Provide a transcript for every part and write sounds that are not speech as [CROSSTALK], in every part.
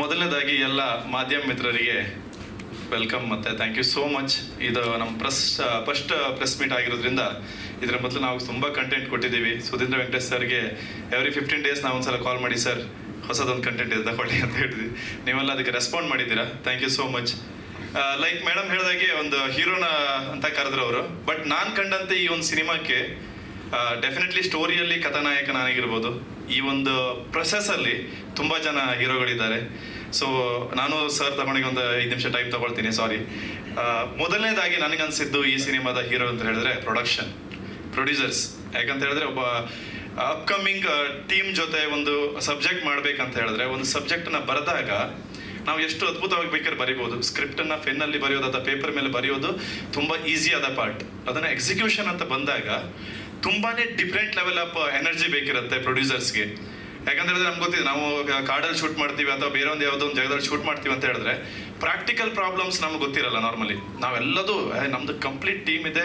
ಮೊದಲನೇದಾಗಿ ಎಲ್ಲ ಮಾಧ್ಯಮ ಮಿತ್ರರಿಗೆ ವೆಲ್ಕಮ್ ಮತ್ತೆ ಥ್ಯಾಂಕ್ ಯು ಸೋ ಮಚ್ ಇದು ನಮ್ಮ ಪ್ರೆಸ್ ಫಸ್ಟ್ ಪ್ರೆಸ್ ಮೀಟ್ ಆಗಿರೋದ್ರಿಂದ ಇದರ ಮೊದಲು ನಾವು ತುಂಬ ಕಂಟೆಂಟ್ ಕೊಟ್ಟಿದ್ದೀವಿ. ಸುಧೀಂದ್ರ ವೆಂಕಟೇಶ್ ಸರ್ಗೆ ಎವ್ರಿ ಫಿಫ್ಟೀನ್ ಡೇಸ್ ನಾವು ಒಂದ್ಸಲ ಕಾಲ್ ಮಾಡಿ ಸರ್ ಹೊಸದೊಂದು ಕಂಟೆಂಟ್ ಇದೆ, ತಗೊಳ್ಳಿ ಅಂತ ಹೇಳಿದ್ವಿ ನೀವೆಲ್ಲ ಅದಕ್ಕೆ ರೆಸ್ಪಾಂಡ್ ಮಾಡಿದ್ದೀರಾ? Thank you so much like madam ಹೇಳಿದಾಗೆ ಒಂದು ಹೀರೋನ ಅಂತ ಕರೆದ್ರು ಅವರು. ಬಟ್ ನಾನು ಕಂಡಂತೆ ಈ ಒಂದು ಸಿನಿಮಾಕ್ಕೆ ಡೆಫಿನೆಟ್ಲಿ ಸ್ಟೋರಿಯಲ್ಲಿ ಕಥಾನಾಯಕ ನಾನಾಗಿರ್ಬೋದು. ಈ ಒಂದು ಪ್ರೊಸೆಸ್ಸಲ್ಲಿ ತುಂಬ ಜನ ಹೀರೋಗಳಿದ್ದಾರೆ. ಸೊ ನಾನು ಸರ್ ತಗೊಂಡಿಗೆ ಒಂದು ಐದು ನಿಮಿಷ ಟೈಪ್ ತಗೊಳ್ತೀನಿ ಸಾರಿ ಮೊದಲನೇದಾಗಿ ನನಗನ್ಸಿದ್ದು ಈ ಸಿನಿಮಾದ ಹೀರೋ ಅಂತ ಹೇಳಿದ್ರೆ ಪ್ರೊಡಕ್ಷನ್ ಪ್ರೊಡ್ಯೂಸರ್ಸ್ ಯಾಕಂತ ಹೇಳಿದ್ರೆ ಒಬ್ಬ ಅಪ್ಕಮಿಂಗ್ ಟೀಮ್ ಜೊತೆ ಒಂದು ಸಬ್ಜೆಕ್ಟ್ ಮಾಡ್ಬೇಕಂತ ಹೇಳಿದ್ರೆ ಒಂದು ಸಬ್ಜೆಕ್ಟನ್ನು ಬರೆದಾಗ ನಾವು ಎಷ್ಟು ಅದ್ಭುತವಾಗಿ ಬೇಕಾದ್ರೆ ಬರಿಬೋದು. ಸ್ಕ್ರಿಪ್ಟನ್ನು ಪೆನ್ನಲ್ಲಿ ಬರೆಯೋದು ಅಥವಾ ಪೇಪರ್ ಮೇಲೆ ಬರೆಯೋದು ತುಂಬ ಈಸಿ ಆದ ಪಾರ್ಟ್ ಅದನ್ನು ಎಕ್ಸಿಕ್ಯೂಷನ್ ಅಂತ ಬಂದಾಗ ತುಂಬಾನೇ ಡಿಫ್ರೆಂಟ್ ಲೆವೆಲ್ ಆಫ್ ಎನರ್ಜಿ ಬೇಕಿರುತ್ತೆ ಪ್ರೊಡ್ಯೂಸರ್ಸ್ಗೆ ಯಾಕಂದ್ರೆ ನಮ್ಗೆ ಗೊತ್ತಿದೆ, ನಾವು ಕಾಡಲ್ಲಿ ಶೂಟ್ ಮಾಡ್ತೀವಿ ಅಥವಾ ಬೇರೆ ಒಂದು ಯಾವುದೋ ಒಂದು ಜಾಗದಲ್ಲಿ ಶೂಟ್ ಮಾಡ್ತೀವಿ ಅಂತ ಹೇಳಿದ್ರೆ ಪ್ರಾಕ್ಟಿಕಲ್ ಪ್ರಾಬ್ಲಮ್ಸ್ ನಮ್ಗೆ ಗೊತ್ತಿರಲ್ಲ ನಾರ್ಮಲಿ ನಾವೆಲ್ಲದೂ ನಮ್ದು ಕಂಪ್ಲೀಟ್ ಟೀಮ್ ಇದೆ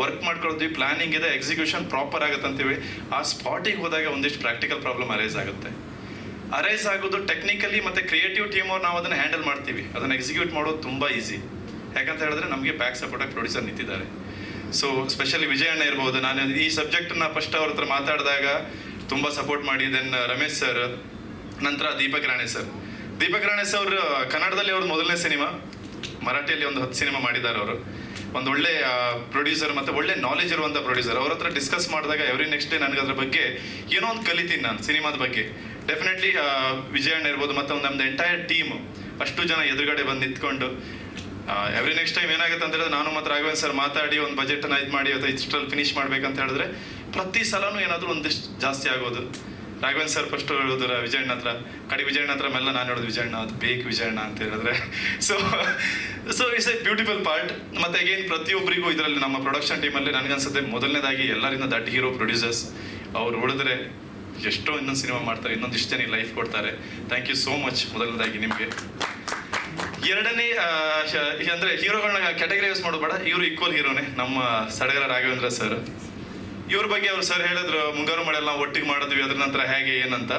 ವರ್ಕ್ ಮಾಡ್ಕೊಳ್ತೀವಿ ಪ್ಲಾನಿಂಗ್ ಇದೆ ಎಕ್ಸಿಕ್ಯೂಷನ್ ಪ್ರಾಪರ್ ಆಗುತ್ತೆ ಅಂತೀವಿ. ಆ ಸ್ಪಾಟಿಗೆ ಹೋದಾಗ ಒಂದಿಷ್ಟು ಪ್ರಾಕ್ಟಿಕಲ್ ಪ್ರಾಬ್ಲಮ್ ಅರೈಸ್ ಆಗುತ್ತೆ. ಅರೈಸ್ ಆಗೋದು ಟೆಕ್ನಿಕಲಿ ಮತ್ತೆ ಕ್ರಿಯೇಟಿವ್ ಟೀಮ್ ಅವ್ರು ನಾವು ಅದನ್ನ ಹ್ಯಾಂಡಲ್ ಮಾಡ್ತೀವಿ. ಅದನ್ನ ಎಕ್ಸಿಕ್ಯೂಟ್ ಮಾಡೋದು ತುಂಬಾ ಈಸಿ ಯಾಕಂತ ಹೇಳಿದ್ರೆ ನಮಗೆ ಬ್ಯಾಕ್ ಸಪೋರ್ಟ್ ಆಗಿ ಪ್ರೊಡ್ಯೂಸರ್ ನಿಂತಿದ್ದಾರೆ. ಸೊ ಸ್ಪೆಷಲಿ ವಿಜಯಣ್ಣ ಇರ್ಬೋದು, ನಾನು ಈ ಸಬ್ಜೆಕ್ಟ್ನ ಫಸ್ಟ್ ಅವ್ರ ಹತ್ರ ಮಾತಾಡಿದಾಗ ತುಂಬಾ ಸಪೋರ್ಟ್ ಮಾಡಿ ದೆನ್ ರಮೇಶ್ ಸರ್ ನಂತರ ದೀಪಕ್ ರಾಣೆ ಸರ್ ದೀಪಕ್ ರಾಣೆ ಸರ್ ಅವರು ಕನ್ನಡದಲ್ಲಿ ಅವ್ರ ಮೊದಲನೇ ಸಿನಿಮಾ, ಮರಾಠಿಯಲ್ಲಿ ಒಂದು ಹತ್ತು ಸಿನಿಮಾ ಮಾಡಿದ್ದಾರೆ ಅವರು. ಒಂದು ಒಳ್ಳೆ ಪ್ರೊಡ್ಯೂಸರ್ ಮತ್ತೆ ಒಳ್ಳೆ ನಾಲೆಜ್ ಇರುವಂತ ಪ್ರೊಡ್ಯೂಸರ್ ಅವ್ರ ಹತ್ರ ಡಿಸ್ಕಸ್ ಮಾಡಿದಾಗ ಎವ್ರಿ ನೆಕ್ಸ್ಟ್ ಡೇ ನನಗೆ ಅದ್ರ ಬಗ್ಗೆ ಏನೋ ಒಂದು ಕಲಿತೀನಿ ನಾನು ಸಿನಿಮಾದ ಬಗ್ಗೆ. ಡೆಫಿನೆಟ್ಲಿ ವಿಜಯಣ್ಣ ಇರ್ಬೋದು, ಮತ್ತೆ ನಮ್ದು ಎಂಟೈರ್ ಟೀಮ್ ಅಷ್ಟು ಜನ ಎದುರುಗಡೆ ಬಂದು ನಿಂತ್ಕೊಂಡು ಎವ್ರಿ ನೆಕ್ಸ್ಟ್ ಟೈಮ್ ಏನಾಗುತ್ತೆ ಅಂತ ಹೇಳಿದ್ರೆ ನಾನು ಮತ್ತೆ ರಾಘವೇಂದ್ರ ಸರ್ ಮಾತಾಡಿ ಒಂದು ಬಜೆಟ್ ಅನ್ನ ಇದು ಮಾಡಿ ಅಥವಾ ಇಷ್ಟರಲ್ಲಿ ಫಿನಿಶ್ ಮಾಡ್ಬೇಕಂತ ಹೇಳಿದ್ರೆ ಪ್ರತಿ ಸಲನೂ ಏನಾದರೂ ಒಂದಿಷ್ಟು ಜಾಸ್ತಿ ಆಗೋದು. ರಾಘವೇಂದ್ರ ಸರ್ ಫಸ್ಟ್ ಹೇಳಿದ್ರ ವಿಜಯಣ್ಣ ಹತ್ರ, ಕಡೆ ವಿಜಯಣ್ಣ ಹತ್ರ ಮೆಲ್ಲ ನಾನು ಹೇಳೋದು ವಿಜಯಣ್ಣ, ಅದು ಬೇಕು ವಿಜಯಣ್ಣ ಅಂತ ಹೇಳಿದ್ರೆ. So so it's a beautiful part ಮತ್ತೆ ಅಗೇನ್ ಪ್ರತಿಯೊಬ್ಬರಿಗೂ ಇದರಲ್ಲಿ ನಮ್ಮ ಪ್ರೊಡಕ್ಷನ್ ಟೀಮಲ್ಲಿ ನನಗನ್ಸುತ್ತೆ ಮೊದಲನೇದಾಗಿ ಎಲ್ಲರಿಂದ ದಟ್ ಹೀರೋ ಪ್ರೊಡ್ಯೂಸರ್ಸ್ ಅವ್ರು ಉಳಿದ್ರೆ ಎಷ್ಟೋ ಇನ್ನೊಂದು ಸಿನಿಮಾ ಮಾಡ್ತಾರೆ, ಇನ್ನೊಂದಿಷ್ಟು ಜನ ಲೈಫ್ ಕೊಡ್ತಾರೆ. ಥ್ಯಾಂಕ್ ಯು ಸೋ ಮಚ್ ಮೊದಲನೇದಾಗಿ ನಿಮಗೆ. ಎರಡನೇ ಅಂದ್ರೆ ಹೀರೋಗಳನ್ನ ಕ್ಯಾಟಗರೈಸ್ ಮಾಡೋದು ಬೇಡ. ಇವರು ಈಕ್ವಲ್ ಹೀರೋನೇ ನಮ್ಮ ಸಡಗರ ರಾಘವೇಂದ್ರ ಸರ್ ಇವ್ರ ಬಗ್ಗೆ ಅವ್ರು ಸರ್ ಹೇಳಿದ್ರು, ಮುಂಗಾರು ಮಳೆ ಎಲ್ಲ ಒಟ್ಟಿಗೆ ಮಾಡಿದ್ವಿ, ಅದ್ರ ನಂತರ ಹೇಗೆ, ಏನಂತ.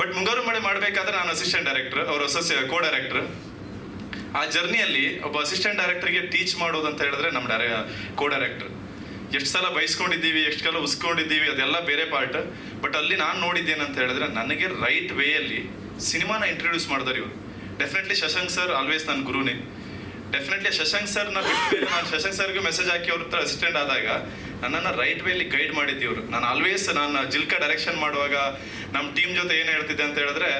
ಬಟ್ ಮುಂಗಾರು ಮಳೆ ಮಾಡಬೇಕಾದ್ರೆ ನಾನು ಅಸಿಸ್ಟೆಂಟ್ ಡೈರೆಕ್ಟರ್ ಅವ್ರ ಅಸೋಸಿಯ ಕೋ ಡೈರೆಕ್ಟರ್ ಆ ಜರ್ನಿಯಲ್ಲಿ ಒಬ್ಬ ಅಸಿಸ್ಟೆಂಟ್ ಡೈರೆಕ್ಟರ್ಗೆ ಟೀಚ್ ಮಾಡೋದು ಅಂತ ಹೇಳಿದ್ರೆ ನಮ್ಮ ಡೈರೆ ಕೋ ಡೈರೆಕ್ಟರ್ ಎಷ್ಟು ಸಲ ಬೈಸ್ಕೊಂಡಿದ್ದೀವಿ, ಎಷ್ಟು ಕಾಲ ಉಸ್ಕೊಂಡಿದ್ದೀವಿ, ಅದೆಲ್ಲ ಬೇರೆ ಪಾರ್ಟ್ ಬಟ್ ಅಲ್ಲಿ ನಾನು ನೋಡಿದ್ದೇನಂತ ಹೇಳಿದ್ರೆ, ನನಗೆ ರೈಟ್ ವೇಯಲ್ಲಿ ಸಿನಿಮಾನ ಇಂಟ್ರೊಡ್ಯೂಸ್ ಮಾಡಿದಾರೆ ಇವರು. ಡೆಫಿನೆಟ್ಲಿ ಶಶಾಂಕ್ ಸರ್ ಆಲ್ವೇಸ್ ನನ್ನ ಗುರುನೇ. ಡೆಫಿನೆಟ್ಲಿ ಶಶಾಂಕ್ ಸರ್ನ ಬಿಟ್ಟು ನಾನು ಶಶಾಂಕ್ ಸರ್ಗೆ ಮೆಸೇಜ್ ಹಾಕಿ ಅವ್ರ ಹತ್ರ ಅಸಿಸ್ಟೆಂಟ್ ಆದಾಗ ನನ್ನನ್ನು ರೈಟ್ ವೇಲಿ ಗೈಡ್ ಮಾಡಿದ್ದಿ ಇವರು ನಾನು ಆಲ್ವೇಸ್ ನಾನು ಜಿಲ್ಕ ಡೈರೆಕ್ಷನ್ ಮಾಡುವಾಗ ನಮ್ಮ ಟೀಮ್ ಜೊತೆ ಏನು ಹೇಳ್ತಿದ್ದೆ ಅಂತ ಹೇಳಿದ್ರೆ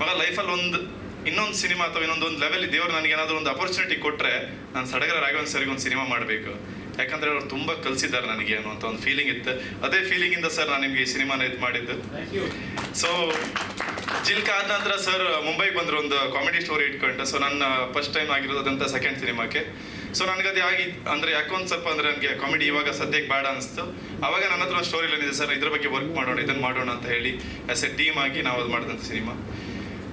ಮಗ ಲೈಫಲ್ಲಿ ಒಂದು ಇನ್ನೊಂದು ಸಿನಿಮಾ ಅಥವಾ ಇನ್ನೊಂದು ಒಂದು ಲೆವೆಲ್ ದೇವ್ರು ನನಗೆ ಏನಾದರೂ ಒಂದು ಅಪರ್ಚುನಿಟಿ ಕೊಟ್ಟರೆ ನಾನು ಸಡಗರ ರಾಘವನ್ ಸರ್ಗೆ ಒಂದು ಸಿನಿಮಾ ಮಾಡಬೇಕು. ಯಾಕಂದ್ರೆ ಅವ್ರು ತುಂಬಾ ಕಲಿಸಿದ್ದಾರೆ ನನಗೆ ಅಂತ ಒಂದು ಫೀಲಿಂಗ್ ಇತ್ತು. ಅದೇ ಫೀಲಿಂಗ್ ಇಂದ ಸರ್ ನಾನು ನಿಮ್ಗೆ ಈ ಸಿನಿಮಾನ ಇದು ಮಾಡಿದ್ದು. ಸೊ ಜಿಲ್ಕ ಆದ ನಂತರ ಸರ್ ಮುಂಬೈಗೆ ಬಂದ್ರು ಒಂದು ಕಾಮಿಡಿ ಸ್ಟೋರಿ ಇಟ್ಕೊಂಡು ಸೊ ನನ್ನ ಫಸ್ಟ್ ಟೈಮ್ ಆಗಿರೋದಂತ ಸೆಕೆಂಡ್ ಸಿನಿಮಾಕ್ಕೆ ಸೊ ನನಗೆ ಅದು ಆಗಿ ಅಂದ್ರೆ ಯಾಕೊಂದು ಸ್ವಲ್ಪ ಅಂದ್ರೆ ನನಗೆ ಕಾಮಿಡಿ ಇವಾಗ ಸದ್ಯಕ್ಕೆ ಬೇಡ ಅನಿಸ್ತು. ಅವಾಗ ನನ್ನ ಹತ್ರ ಒಂದು ಸ್ಟೋರಿ ಏನಿದೆ ಸರ್ ಇದ್ರ ಬಗ್ಗೆ ವರ್ಕ್ ಮಾಡೋಣ ಇದನ್ನ ಮಾಡೋಣ ಅಂತ ಹೇಳಿ ಆಸ್ ಎ ಟೀಮ್ ಆಗಿ ನಾವು ಅದು ಮಾಡಿದಂಥ ಸಿನಿಮಾ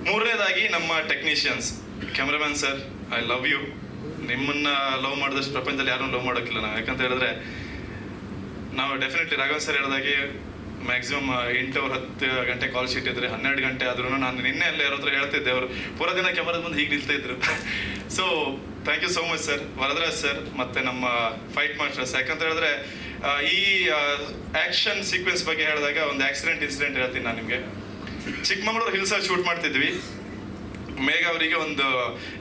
ಮೂರನೇದಾಗಿ ನಮ್ಮ technicians cameraman sir I love you ನಿಮ್ಮನ್ನ ಲವ್ ಮಾಡಿದಷ್ಟು ಪ್ರಪಂಚದಲ್ಲಿ ಯಾರನ್ನೂ ಲವ್ ಮಾಡೋಕ್ಕಿಲ್ಲ ನಾವು ಯಾಕಂತ ಹೇಳಿದ್ರೆ, ನಾವು ಡೆಫಿನೆಟ್ಲಿ ರಾಘವ್ ಸರ್ ಹೇಳಿದಾಗೆ ಮ್ಯಾಕ್ಸಿಮಮ್ ಎಂಟು ಅವ್ರ ಹತ್ತು ಗಂಟೆ ಕಾಲ್ ಶೀಟ್ ಇದ್ರೆ, ಹನ್ನೆರಡು ಗಂಟೆ ಆದ್ರೂ ನಾನು ನಿನ್ನೆ ಅಲ್ಲೇ ಯಾರಾದ್ರೂ ಹೇಳ್ತಿದ್ದೆ. ಅವರು ಪೂರ ದಿನ ಕ್ಯಾಮರಾದ ಮುಂದೆ ಹೀಗೆ ನಿಲ್ತಾ ಇದ್ರು. So thank you so much sir Varadaraj sir ಮತ್ತೆ ನಮ್ಮ ಫೈಟ್ ಮಾಸ್ಟರ್ಸ್ ಯಾಕಂತ ಹೇಳಿದ್ರೆ ಈ ಆಕ್ಷನ್ ಸೀಕ್ವೆನ್ಸ್ ಬಗ್ಗೆ ಹೇಳಿದಾಗ ಒಂದು ಆಕ್ಸಿಡೆಂಟ್ ಇನ್ಸಿಡೆಂಟ್ ಹೇಳ್ತೀನಿ ನಾನು ನಿಮಗೆ. ಚಿಕ್ಕಮಗಳೂರು ಹಿಲ್ಸಲ್ಲಿ ಶೂಟ್ ಮಾಡ್ತಿದ್ವಿ. ಮೇಘ ಅವರಿಗೆ ಒಂದು,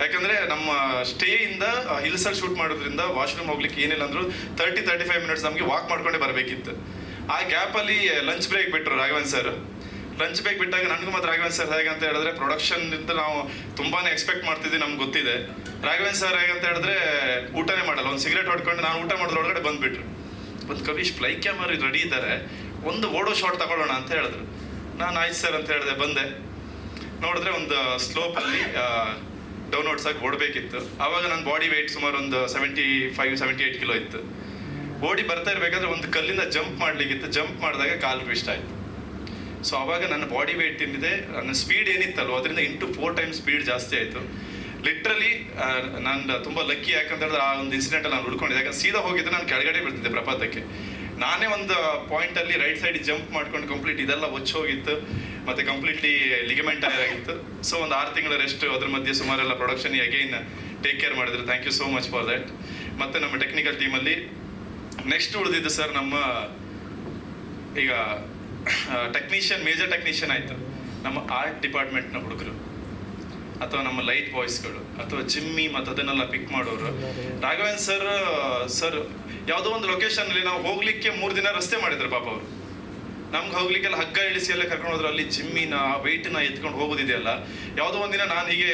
ಯಾಕಂದ್ರೆ ನಮ್ಮ ಸ್ಟೇ ಇಂದ ಹಿಲ್ಸ್ ಅಲ್ಲಿ ಶೂಟ್ ಮಾಡೋದ್ರಿಂದ ವಾಶ್ರೂಮ್ ಹೋಗ್ಲಿಕ್ಕೆ ಏನಿಲ್ಲ ಅಂದ್ರು ತರ್ಟಿ ತರ್ಟಿ ಫೈವ್ ಮಿನಿಟ್ಸ್ ನಮಗೆ ವಾಕ್ ಮಾಡ್ಕೊಂಡೆ ಬರಬೇಕಿತ್ತು. ಆ ಗ್ಯಾಪ್ ಅಲ್ಲಿ ಲಂಚ್ ಬ್ರೇಕ್ ಬಿಟ್ಟರು ರಾಘವನ್ ಸರ್ ಲಂಚ್ ಬ್ರೇಕ್ ಬಿಟ್ಟಾಗ ನನಗೂ ಮತ್ತೆ ರಾಘವನ್ ಸರ್ ಹೇಗೆ ಅಂತ ಹೇಳಿದ್ರೆ ಪ್ರೊಡಕ್ಷನ್ ನಾವು ತುಂಬಾನೇ ಎಕ್ಸ್ಪೆಕ್ಟ್ ಮಾಡ್ತಿದ್ವಿ ನಮ್ಗೆ ಗೊತ್ತಿದೆ. ರಾಘವನ್ ಸರ್ ಹೇಗೆ ಅಂತ ಹೇಳಿದ್ರೆ ಊಟನೇ ಮಾಡಲ್ಲ, ಒಂದು ಸಿಗರೇಟ್ ಹೊಡ್ಕೊಂಡು ನಾನು ಊಟ ಮಾಡೋದ್ರೊಳಗಡೆ ಬಂದ್ಬಿಟ್ರು. ಒಂದು ಕವಿಶ್ ಫ್ಲೈ ಕ್ಯಾಮರಾ ರೆಡಿ ಇದ್ದಾರೆ, ಒಂದು ಓಡೋ ಶಾಟ್ ತಗೊಳ್ಳೋಣ ಅಂತ ಹೇಳಿದ್ರು. ನಾನು ಆಯ್ತು ಸರ್ ಅಂತ ಹೇಳಿದೆ, ಬಂದೆ. ನೋಡಿದ್ರೆ ಒಂದು ಸ್ಲೋಪ್ ಅಲ್ಲಿ ಡೌನ್ವರ್ಡ್ಸ್ ಆಗಿ ಓಡಬೇಕಿತ್ತು. ಆವಾಗ ನನ್ನ ಬಾಡಿ ವೆಯ್ಟ್ ಸುಮಾರು ಒಂದು seventy five seventy eight kilo ಇತ್ತು. ಓಡಿ ಬರ್ತಾ ಇರಬೇಕಾದ್ರೆ ಒಂದು ಕಲ್ಲಿಂದ ಜಂಪ್ ಮಾಡಲಿಕ್ಕಿತ್ತು. ಜಂಪ್ ಮಾಡಿದಾಗ ಕಾಲು ಟ್ವಿಸ್ಟ್ ಆಯಿತು. ಸೊ ಆವಾಗ ನನ್ನ ಬಾಡಿ ವೆಯ್ಟ್ ಏನಿದೆ, ನನ್ನ ಸ್ಪೀಡ್ ಏನಿತ್ತಲ್ವ, ಅದರಿಂದ ಇಂಟು ಫೋರ್ ಟೈಮ್ ಸ್ಪೀಡ್ ಜಾಸ್ತಿ ಆಯಿತು. ಲಿಟ್ರಲಿ ನಾನು ತುಂಬ ಲಕ್ಕಿ ಯಾಕಂತ ಹೇಳಿದ್ರೆ ಆ ಒಂದು ಇನ್ಸಿಡೆಂಟ್ ನಾನು ಉಳ್ಕೊಂಡಿದ್ದೆ ಯಾಕಂದ್ರೆ ಸೀದಾ ಹೋಗಿದ್ರೆ ನಾನು ಕೆಳಗಡೆ ಬಿಡ್ತಿದ್ದೆ ಪ್ರಪಾತಕ್ಕೆ. ನಾನೇ ಒಂದು ಪಾಯಿಂಟಲ್ಲಿ ರೈಟ್ ಸೈಡ್ ಜಂಪ್ ಮಾಡ್ಕೊಂಡು ಕಂಪ್ಲೀಟ್ ಇದೆಲ್ಲ ಹೋಗಿತ್ತು. ಮತ್ತೆ ಕಂಪ್ಲೀಟ್ಲಿ ಲಿಗಮೆಂಟ್ ಆಗಿತ್ತು ಸೊ ಒಂದು ಆರು ತಿಂಗಳ ರೆಸ್ಟ್ ಅದ್ರ ಮಧ್ಯೆ ಸುಮಾರೆಲ್ಲ ಪ್ರೊಡಕ್ಷನ್ ಅಗೈನ್ ಟೇಕ್ ಕೇರ್ ಮಾಡಿದ್ರು. Thank you so much for that ಮತ್ತೆ ನಮ್ಮ ಟೆಕ್ನಿಕಲ್ ಟೀಮಲ್ಲಿ ನೆಕ್ಸ್ಟ್ ಉಳಿದಿದ್ದು ಸರ್ ನಮ್ಮ ಈಗ ಟೆಕ್ನಿಷಿಯನ್ ಮೇಜರ್ ಟೆಕ್ನಿಷಿಯನ್ ಆಯಿತು. ನಮ್ಮ ಆರ್ಟ್ ಡಿಪಾರ್ಟ್ಮೆಂಟ್ನ ಹುಡುಗರು. ಅಥವಾ ನಮ್ಮ ಲೈಟ್ ಬಾಯ್ಸ್ಗಳು ಅಥವಾ ಜಿಮ್ಮಿ ಮತ್ತು ಅದನ್ನೆಲ್ಲ ಪಿಕ್ ಮಾಡೋರು. ರಾಘವೇಂದ್ರ ಸರ್ ಸರ್ ಯಾವುದೋ ಒಂದು ಲೊಕೇಶನ್ ಅಲ್ಲಿ ನಾವು ಹೋಗ್ಲಿಕ್ಕೆ ಮೂರು ದಿನ ರಸ್ತೆ ಮಾಡಿದ್ರು ಪಾಪ ಅವರು. ನಮ್ಗೆ ಹೋಗ್ಲಿಕ್ಕೆಲ್ಲ ಹಗ್ಗ ಇಳಿಸಿ ಎಲ್ಲ ಕರ್ಕೊಂಡು ಹೋದ್ರೆ, ಅಲ್ಲಿ ಜಿಮ್ಮಿನ ವೆಯ್ಟ್ನ ಎತ್ಕೊಂಡು ಹೋಗೋದಿದೆಯಲ್ಲ? ಯಾವುದೋ ಒಂದಿನ ನಾನು ಹೀಗೆ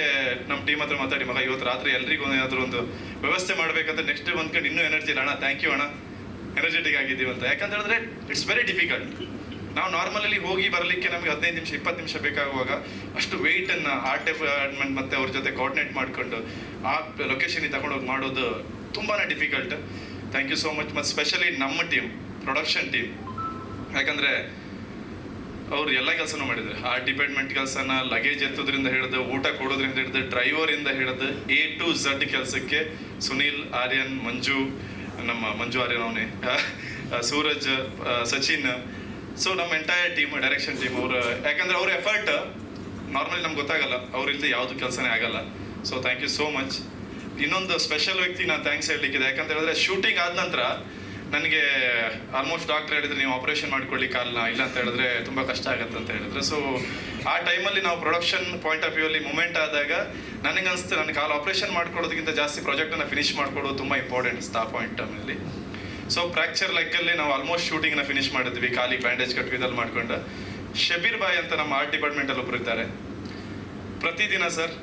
ನಮ್ಮ ಟೀಮ್ ಹತ್ರ ಮಾತಾಡಿ, ಮಗ, ಇವತ್ತು ರಾತ್ರಿ ಎಲ್ರಿಗೂ ಏನಾದರೂ ಒಂದು ವ್ಯವಸ್ಥೆ ಮಾಡಬೇಕಂತ ನೆಕ್ಸ್ಟ್ ಡೇ ಬಂದ್ಕೊಂಡು ಇನ್ನೂ ಎನರ್ಜಿ ಇಲ್ಲ ಅಣ್ಣ ಥ್ಯಾಂಕ್ ಯು ಅಣ್ಣ. ಎನರ್ಜೆಟಿಕ್ ಆಗಿದ್ದೀವಿ ಅಂತ. ಯಾಕಂತ ಹೇಳಿದ್ರೆ ಇಟ್ಸ್ ವೆರಿ ಡಿಫಿಕಲ್ಟ್ ನಾವು ನಾರ್ಮಲಲ್ಲಿ ಹೋಗಿ ಬರಲಿಕ್ಕೆ ನಮಗೆ ಹದಿನೈದು ನಿಮಿಷ, ಇಪ್ಪತ್ತು ನಿಮಿಷ ಬೇಕಾಗುವಾಗ ಅಷ್ಟು ವೆಯ್ಟನ್ನು ಹಾರ್ಟ್ ಡಿಪಾರ್ಟ್ಮೆಂಟ್ ಮತ್ತೆ ಅವ್ರ ಜೊತೆ ಕೋಆರ್ಡಿನೇಟ್ ಮಾಡ್ಕೊಂಡು ಆ ಲೊಕೇಶನಿಗೆ ತಗೊಂಡೋಗಿ ಮಾಡೋದು ತುಂಬಾ difficult thank you so much ಮತ್ತು ಸ್ಪೆಷಲಿ ನಮ್ಮ ಟೀಮ್ ಪ್ರೊಡಕ್ಷನ್ ಟೀಮ್ ಯಾಕಂದ್ರೆ ಅವ್ರು ಎಲ್ಲ ಕೆಲಸನೂ ಮಾಡಿದ್ರು. ಆ ಡಿಪಾರ್ಟ್ಮೆಂಟ್ ಕೆಲಸನ ಲಗೇಜ್ ಎತ್ತೋದ್ರಿಂದ ಹಿಡಿದು, ಊಟ ಕೊಡೋದ್ರಿಂದ ಹಿಡಿದು ಡ್ರೈವರ್ ಇಂದ ಹಿಡಿದು ಎ ಟು ಝಡ್ ಕೆಲಸಕ್ಕೆ ಸುನೀಲ್, ಆರ್ಯನ್, ಮಂಜು, ನಮ್ಮ ಮಂಜು, ಆರ್ಯನ್ ಅವನೇ ಸೂರಜ್ ಸಚಿನ್. ಸೊ ನಮ್ಮ ಎಂಟೈರ್ ಟೀಮ್ ಡೈರೆಕ್ಷನ್ ಟೀಮ್ ಅವರು, ಯಾಕಂದ್ರೆ ಅವ್ರ ಎಫರ್ಟ್ ನಾರ್ಮಲಿ ನಮ್ಗೆ ಗೊತ್ತಾಗಲ್ಲ. ಅವ್ರಿಲ್ದೆ ಯಾವುದು ಕೆಲಸನೇ ಆಗಲ್ಲ. So thank you so much ಇನ್ನೊಂದು ಸ್ಪೆಷಲ್ ವ್ಯಕ್ತಿ ನಾನು ಥ್ಯಾಂಕ್ಸ್ ಹೇಳಲಿಕ್ಕಿದೆ. ಯಾಕಂತ ಹೇಳಿದ್ರೆ ಶೂಟಿಂಗ್ ಆದ ನಂತರ ನನಗೆ ಆಲ್ಮೋಸ್ಟ್ ಡಾಕ್ಟರ್ ಹೇಳಿದ್ರೆ ನೀವು ಆಪರೇಷನ್ ಮಾಡ್ಕೊಳ್ಳಿಕ್ಕಾಗಲ್ಲ ಇಲ್ಲ ಅಂತ ಹೇಳಿದ್ರೆ ತುಂಬ ಕಷ್ಟ ಆಗುತ್ತೆ ಅಂತ ಹೇಳಿದ್ರೆ. ಸೊ ಆ ಟೈಮಲ್ಲಿ ನಾವು ಪ್ರೊಡಕ್ಷನ್ ಪಾಯಿಂಟ್ ಆಫ್ ವ್ಯೂ ಅಲ್ಲಿ ಮೂಮೆಂಟ್ ಆದಾಗ ನನಗೆ ಅನಿಸ್ತು ನನಗೆ ಕಾಲು ಆಪರೇಷನ್ ಮಾಡ್ಕೊಳ್ಳೋದಕ್ಕಿಂತ ಜಾಸ್ತಿ ಪ್ರಾಜೆಕ್ಟನ್ನು ಫಿನಿಶ್ ಮಾಡ್ಕೊಳ್ಳೋದು ತುಂಬ ಇಂಪಾರ್ಟೆಂಟ್ ಆ ಪಾಯಿಂಟ್ ಟೈಮಲ್ಲಿ ಸೊ ಫ್ರಾಕ್ಚರ್ ಲೆಕ್ಕಲ್ಲಿ ನಾವು ಆಲ್ಮೋಸ್ಟ್ ಶೂಟಿಂಗ್ನ ಫಿನಿಶ್ ಮಾಡಿದ್ವಿ, ಖಾಲಿ ಬ್ಯಾಂಡೇಜ್ ಕಟ್ಟು ಇದಲ್ಲಿ ಮಾಡ್ಕೊಂಡು. ಶಬೀರ್ ಬಾಯ್ ಅಂತ ನಮ್ಮ ಆರ್ಟ್ ಡಿಪಾರ್ಟ್ಮೆಂಟಲ್ಲಿ ಒಬ್ಬರು ಇದ್ದಾರೆ. ಪ್ರತಿದಿನ ಸರ್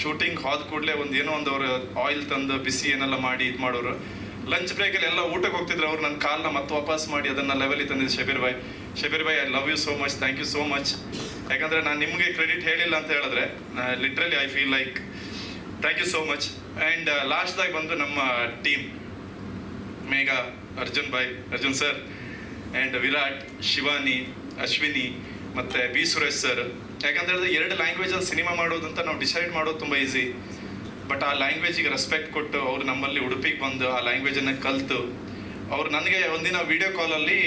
ಶೂಟಿಂಗ್ ಹೋದ ಕೂಡಲೇ ಒಂದು ಏನೋ ಒಂದು ಅವರು ಆಯಿಲ್ ತಂದು, ಬಿಸಿ ಏನೆಲ್ಲ ಮಾಡಿ ಇದು ಮಾಡೋರು. ಲಂಚ್ ಬ್ರೇಕಲ್ಲಿ ಎಲ್ಲ ಊಟಕ್ಕೆ ಹೋಗ್ತಿದ್ರು. ಅವ್ರು ನನ್ನ ಕಾಲ್ನ ಮತ್ತೆ ವಾಪಸ್ ಮಾಡಿ ಅದನ್ನ ಲೆವೆಲ್ ತಂದಿದ್ದು Shabbir bhai Shabbir bhai I love you so much thank you so much ಯಾಕಂದ್ರೆ ನಾನು ನಿಮಗೆ ಕ್ರೆಡಿಟ್ ಹೇಳಿಲ್ಲ ಅಂತ ಹೇಳಿದ್ರೆ literally I feel like thank you so much and ಲಾಸ್ಟ್ದಾಗ ಬಂದು ನಮ್ಮ team Megha, Arjun bhai Arjun sir and Virat, Shivani, Ashwini ಮತ್ತೆ B Suresh sir ಯಾಕಂತ ಹೇಳಿದ್ರೆ ಎರಡು ಲ್ಯಾಂಗ್ವೇಜಲ್ಲಿ ಸಿನಿಮಾ ಮಾಡೋದಂತ ನಾವು ಡಿಸೈಡ್ ಮಾಡೋದು ತುಂಬ ಈಸಿ ಬಟ್ ಆ ಲ್ಯಾಂಗ್ವೇಜಿಗೆ ರೆಸ್ಪೆಕ್ಟ್ ಕೊಟ್ಟು ಅವರು ನಮ್ಮಲ್ಲಿ ಉಡುಪಿಗೆ ಬಂದು ಆ ಲ್ಯಾಂಗ್ವೇಜನ್ನು ಕಲಿತು, ಅವರು ನನಗೆ ಒಂದಿನ ವಿಡಿಯೋ ಕಾಲಲ್ಲಿ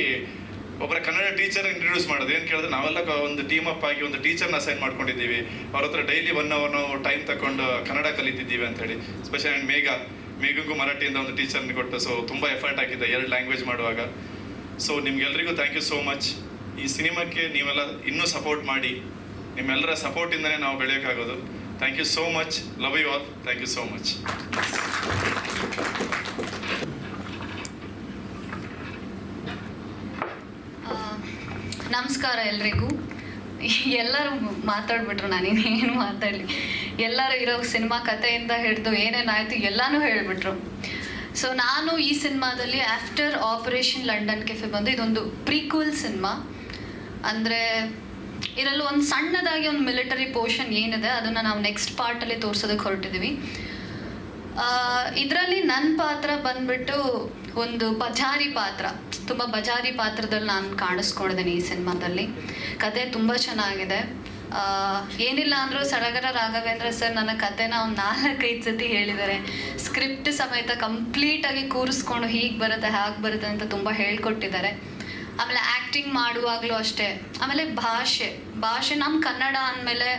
ಒಬ್ಬರ ಕನ್ನಡ ಟೀಚರ್ ಇಂಟ್ರೊಡ್ಯೂಸ್ ಮಾಡೋದು ಏನು ಕೇಳಿದ್ರೆ ನಾವೆಲ್ಲ ಒಂದು ಟೀಮ್ ಅಪ್ ಆಗಿ ಒಂದು ಟೀಚರ್ನ ಅಸೈನ್ ಮಾಡ್ಕೊಂಡಿದ್ದೀವಿ. ಅವ್ರ ಹತ್ರ ಡೈಲಿ ಒನ್ ಅವರ್ ನಾವು ಟೈಮ್ ತಗೊಂಡು ಕನ್ನಡ ಕಲಿತಿದ್ದೀವಿ ಅಂತೇಳಿ ಸ್ಪೆಷಲ್ ಆ್ಯಂಡ್ ಮೇಘ, ಮೇಘಗೂ ಮರಾಠಿಯಿಂದ ಒಂದು ಟೀಚರ್ನ ಕೊಟ್ಟು ಸೊ ತುಂಬ ಎಫರ್ಟ್ ಹಾಕಿದ್ದೆ ಎರಡು ಲ್ಯಾಂಗ್ವೇಜ್ ಮಾಡುವಾಗ. ಸೊ ನಿಮ್ಗೆಲ್ರಿಗೂ ಥ್ಯಾಂಕ್ ಯು ಸೋ ಮಚ್ ಈ ಸಿನಿಮಾಕ್ಕೆ ನೀವೆಲ್ಲ ಇನ್ನೂ ಸಪೋರ್ಟ್ ಮಾಡಿ. ನಿಮ್ಮೆಲ್ಲರ ಸಪೋರ್ಟಿಂದನೇ ನಾವು ಬೆಳೆಯೋಕ್ಕಾಗೋದು. Thank you so much love you all thank you so much ನಮಸ್ಕಾರ ಎಲ್ರಿಗೂ. ಎಲ್ಲರೂ ಮಾತಾಡ್ಬಿಟ್ರು ಏನು ಮಾತಾಡಲಿ. ಎಲ್ಲರೂ ಇರೋ ಸಿನಿಮಾ ಕಥೆಯಿಂದ ಹಿಡಿದು ಏನೇನಾಯಿತು ಎಲ್ಲನೂ ಹೇಳಿಬಿಟ್ರು. ಸೊ ನಾನು ಈ ಸಿನಿಮಾದಲ್ಲಿ ಆಫ್ಟರ್ ಆಪರೇಷನ್ ಲಂಡನ್ ಕೆಫೆ ಬಂದು ಇದೊಂದು ಪ್ರೀಕ್ವಲ್ ಸಿನಿಮಾ. ಅಂದರೆ ಇದರಲ್ಲಿ ಒಂದು ಸಣ್ಣದಾಗಿ ಒಂದು ಮಿಲಿಟರಿ ಪೋರ್ಷನ್ ಏನಿದೆ, ಅದನ್ನು ನಾವು ನೆಕ್ಸ್ಟ್ ಪಾರ್ಟಲ್ಲಿ ತೋರಿಸೋದಕ್ಕೆ ಹೊರಟಿದ್ದೀವಿ. ಇದರಲ್ಲಿ ನನ್ನ ಪಾತ್ರ ಬಂದ್ಬಿಟ್ಟು ಒಂದು ಬಜಾರಿ ಪಾತ್ರ. ತುಂಬ ಬಜಾರಿ ಪಾತ್ರದಲ್ಲಿ ನಾನು ಕಾಣಿಸ್ಕೊಂಡಿದ್ದೀನಿ ಈ ಸಿನಿಮಾದಲ್ಲಿ. ಕತೆ ತುಂಬ ಚೆನ್ನಾಗಿದೆ. ಏನಿಲ್ಲ ಅಂದರೂ ಸಡಗರ ರಾಘವೇಂದ್ರ ಸರ್ ನನ್ನ ಕತೆನ ಒಂದು ನಾಲ್ಕೈದು ಸತಿ ಹೇಳಿದ್ದಾರೆ. ಸ್ಕ್ರಿಪ್ಟ್ ಸಮೇತ ಕಂಪ್ಲೀಟಾಗಿ ಕೂರಿಸ್ಕೊಂಡು ಹೀಗೆ ಬರುತ್ತೆ, ಹಾಗೆ ಬರುತ್ತೆ ಅಂತ ತುಂಬ ಹೇಳ್ಕೊಟ್ಟಿದ್ದಾರೆ. ಆಮೇಲೆ ಆ್ಯಕ್ಟಿಂಗ್ ಮಾಡುವಾಗಲೂ ಅಷ್ಟೇ. ಆಮೇಲೆ ಭಾಷೆ ಭಾಷೆ ನಮ್ಮ ಕನ್ನಡ ಅಂದಮೇಲೆ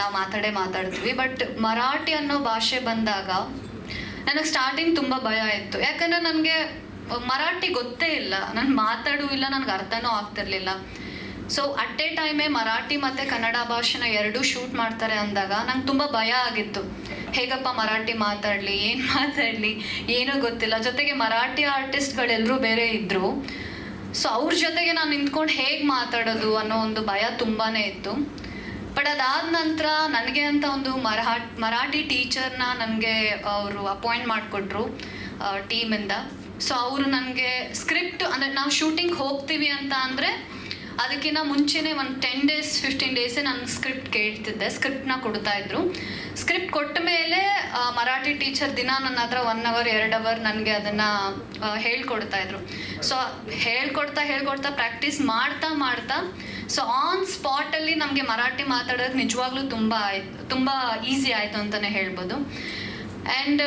ನಾವು ಮಾತಾಡೇ ಮಾತಾಡ್ತೀವಿ. ಬಟ್ ಮರಾಠಿ ಅನ್ನೋ ಭಾಷೆ ಬಂದಾಗ ನನಗೆ ಸ್ಟಾರ್ಟಿಂಗ್ ತುಂಬ ಭಯ ಇತ್ತು. ಯಾಕಂದರೆ ನನಗೆ ಮರಾಠಿ ಗೊತ್ತೇ ಇಲ್ಲ. ನಾನು ಮಾತಾಡೂ ಇಲ್ಲ, ನನಗೆ ಅರ್ಥನೂ ಆಗ್ತಿರ್ಲಿಲ್ಲ. ಸೊ ಅಟ್ ಎ ಟೈಮೇ ಮರಾಠಿ ಮತ್ತು ಕನ್ನಡ ಭಾಷೆನ ಎರಡೂ ಶೂಟ್ ಮಾಡ್ತಾರೆ ಅಂದಾಗ ನಂಗೆ ತುಂಬ ಭಯ ಆಗಿತ್ತು. ಹೇಗಪ್ಪ ಮರಾಠಿ ಮಾತಾಡಲಿ, ಏನು ಮಾತಾಡಲಿ, ಏನೂ ಗೊತ್ತಿಲ್ಲ. ಜೊತೆಗೆ ಮರಾಠಿ ಆರ್ಟಿಸ್ಟ್ಗಳೆಲ್ಲರೂ ಬೇರೆ ಇದ್ದರು ಸೊ ಅವ್ರ ಜೊತೆಗೆ ನಾನು ನಿಂತ್ಕೊಂಡು ಹೇಗೆ ಮಾತಾಡೋದು ಅನ್ನೋ ಒಂದು ಭಯ ತುಂಬಾ ಇತ್ತು. ಬಟ್ ಅದಾದ ನಂತರ ನನಗೆ ಅಂತ ಒಂದು ಮರಾಠಿ ಮರಾಠಿ ಟೀಚರ್ನ ನನಗೆ ಅವರು ಅಪಾಯಿಂಟ್ ಮಾಡಿಕೊಟ್ರು ಟೀಮಿಂದ. ಸೊ ಅವರು ನನಗೆ ಸ್ಕ್ರಿಪ್ಟ್ ಅಂದರೆ ನಾವು ಶೂಟಿಂಗ್ ಹೋಗ್ತೀವಿ ಅಂತ ಅಂದರೆ ಅದಕ್ಕಿಂತ ಮುಂಚೆನೇ ಒಂದು ಟೆನ್ ಡೇಸ್ ಫಿಫ್ಟೀನ್ ಡೇಸೇ ನಾನು ಸ್ಕ್ರಿಪ್ಟ್ ಕೇಳ್ತಿದ್ದೆ, ಸ್ಕ್ರಿಪ್ಟ್ನ ಕೊಡ್ತಾ ಇದ್ರು. ಸ್ಕ್ರಿಪ್ಟ್ ಕೊಟ್ಟ ಮೇಲೆ ಮರಾಠಿ ಟೀಚರ್ ದಿನ ನನ್ನ ಹತ್ರ ಒನ್ ಅವರ್ ಎರಡು ಅವರ್ ನನಗೆ ಅದನ್ನು ಹೇಳ್ಕೊಡ್ತಾ ಇದ್ರು. ಸೊ ಹೇಳ್ಕೊಡ್ತಾ ಹೇಳ್ಕೊಡ್ತಾ ಪ್ರಾಕ್ಟೀಸ್ ಮಾಡ್ತಾ ಮಾಡ್ತಾ ಸೊ ಆನ್ ಸ್ಪಾಟಲ್ಲಿ ನಮಗೆ ಮರಾಠಿ ಮಾತಾಡೋದು ನಿಜವಾಗ್ಲೂ ತುಂಬ ಆಯ್ತು ತುಂಬ ಈಸಿ ಆಯಿತು ಅಂತಲೇ ಹೇಳ್ಬೋದು. ಆ್ಯಂಡ್